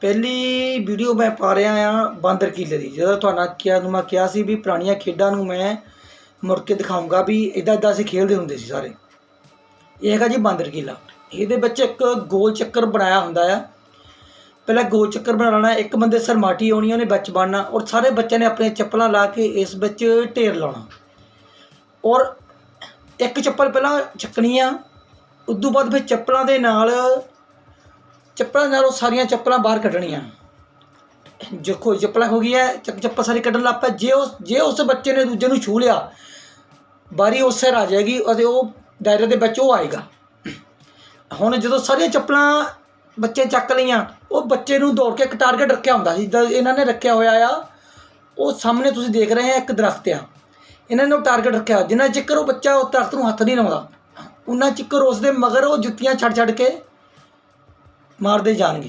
ਪਹਿਲੀ ਵੀਡੀਓ ਮੈਂ ਪਾ ਰਿਹਾ ਆ ਬਾਂਦਰ ਕੀਲੇ ਦੀ ਜਦੋਂ ਤੁਹਾਨੂੰ ਕਿਹਾ ਨੂੰ ਮੈਂ ਕਿਹਾ ਸੀ ਵੀ ਪੁਰਾਣੀਆਂ ਖੇਡਾਂ ਨੂੰ ਮੈਂ ਮੁੜ ਕੇ ਦਿਖਾਊਂਗਾ ਵੀ ਇਦਾਂ ਇਦਾਂ ਅਸੀਂ ਖੇਡਦੇ ਹੁੰਦੇ ਸੀ ਸਾਰੇ। ਇਹ ਹੈਗਾ ਜੀ ਬਾਂਦਰ ਕੀਲਾ। ਇਹਦੇ ਵਿੱਚ ਇੱਕ ਗੋਲ ਚੱਕਰ ਬਣਾਇਆ ਹੁੰਦਾ ਆ। ਪਹਿਲਾਂ ਗੋਲ ਚੱਕਰ ਬਣਾਉਣਾ ਇੱਕ ਬੰਦੇ ਸਿਰ ਮਾਟੀ ਆਉਣੀ, ਉਹਨੇ ਵਿੱਚ ਬਣਨਾ ਔਰ ਸਾਰੇ ਬੱਚਿਆਂ ਨੇ ਆਪਣੇ ਚੱਪਲਾਂ ਲਾ ਕੇ ਇਸ ਵਿੱਚ ਢੇਰ ਲਾਉਣਾ। ਔਰ ਇੱਕ ਚੱਪਲ ਪਹਿਲਾਂ ਚੱਕਣੀ ਆ, ਉਦੋਂ ਬਾਅਦ ਫਿਰ ਚੱਪਲਾਂ ਦੇ ਨਾਲ ਚੱਪਲਾਂ ਨਾਲ ਉਹ ਸਾਰੀਆਂ ਚੱਪਲਾਂ ਬਾਹਰ ਕੱਢਣੀਆਂ। ਜੇ ਕੋਈ ਚੱਪਲਾਂ ਹੋ ਗਈ ਹੈ ਚੱਕ ਚੱਪਲ ਸਾਰੀ ਕੱਢਣ ਲੱਗ ਪਿਆ ਜੇ ਉਸ ਜੇ ਉਸ ਬੱਚੇ ਨੇ ਦੂਜੇ ਨੂੰ ਛੂ ਲਿਆ ਬਾਰੀ ਉਸ ਸਿਰ ਆ ਜਾਏਗੀ ਅਤੇ ਉਹ ਦਾਇਰੇ ਦੇ ਵਿੱਚ ਉਹ ਆਏਗਾ। ਹੁਣ ਜਦੋਂ ਸਾਰੀਆਂ ਚੱਪਲਾਂ ਬੱਚੇ ਚੱਕ ਲਈਆਂ, ਉਹ ਬੱਚੇ ਨੂੰ ਦੌੜ ਕੇ ਇੱਕ ਟਾਰਗੇਟ ਰੱਖਿਆ ਹੁੰਦਾ ਸੀ। ਜਿੱਦਾਂ ਇਹਨਾਂ ਨੇ ਰੱਖਿਆ ਹੋਇਆ ਆ, ਉਹ ਸਾਹਮਣੇ ਤੁਸੀਂ ਦੇਖ ਰਹੇ ਆ, ਇੱਕ ਦਰਖਤ ਆ। ਇਹਨਾਂ ਨੇ ਉਹ ਟਾਰਗੇਟ ਰੱਖਿਆ। ਜਿੰਨਾ ਚਿਕਰ ਉਹ ਬੱਚਾ ਉਹ ਦਰਖਤ ਨੂੰ ਹੱਥ ਨਹੀਂ ਲਾਉਂਦਾ ਉਹਨਾਂ ਚਿਕਰ ਉਸ ਦੇ ਮਗਰ ਉਹ ਜੁੱਤੀਆਂ ਛੱਡ ਛੱਡ ਕੇ ਮਾਰਦੇ ਜਾਣਗੇ।